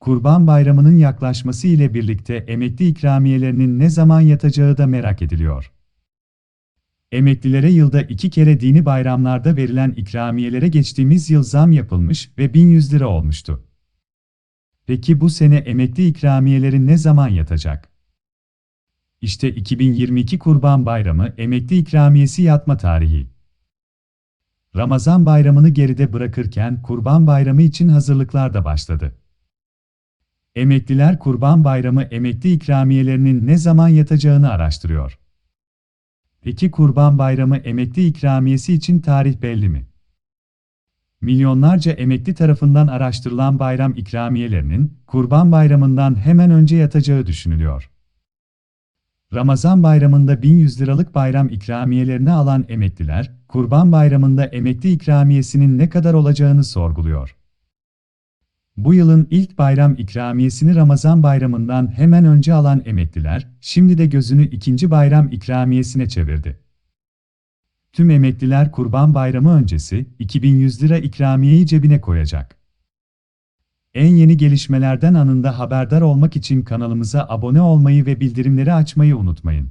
Kurban Bayramı'nın yaklaşması ile birlikte emekli ikramiyelerinin ne zaman yatacağı da merak ediliyor. Emeklilere yılda iki kere dini bayramlarda verilen ikramiyelere geçtiğimiz yıl zam yapılmış ve 1100 lira olmuştu. Peki bu sene emekli ikramiyeleri ne zaman yatacak? İşte 2022 Kurban Bayramı emekli ikramiyesi yatma tarihi. Ramazan bayramını geride bırakırken Kurban Bayramı için hazırlıklar da başladı. Emekliler Kurban Bayramı emekli ikramiyelerinin ne zaman yatacağını araştırıyor. Peki Kurban Bayramı emekli ikramiyesi için tarih belli mi? Milyonlarca emekli tarafından araştırılan bayram ikramiyelerinin Kurban Bayramı'ndan hemen önce yatacağı düşünülüyor. Ramazan bayramında 1100 liralık bayram ikramiyelerini alan emekliler, Kurban Bayramı'nda emekli ikramiyesinin ne kadar olacağını sorguluyor. Bu yılın ilk bayram ikramiyesini Ramazan bayramından hemen önce alan emekliler, şimdi de gözünü ikinci bayram ikramiyesine çevirdi. Tüm emekliler Kurban Bayramı öncesi 2100 lira ikramiyeyi cebine koyacak. En yeni gelişmelerden anında haberdar olmak için kanalımıza abone olmayı ve bildirimleri açmayı unutmayın.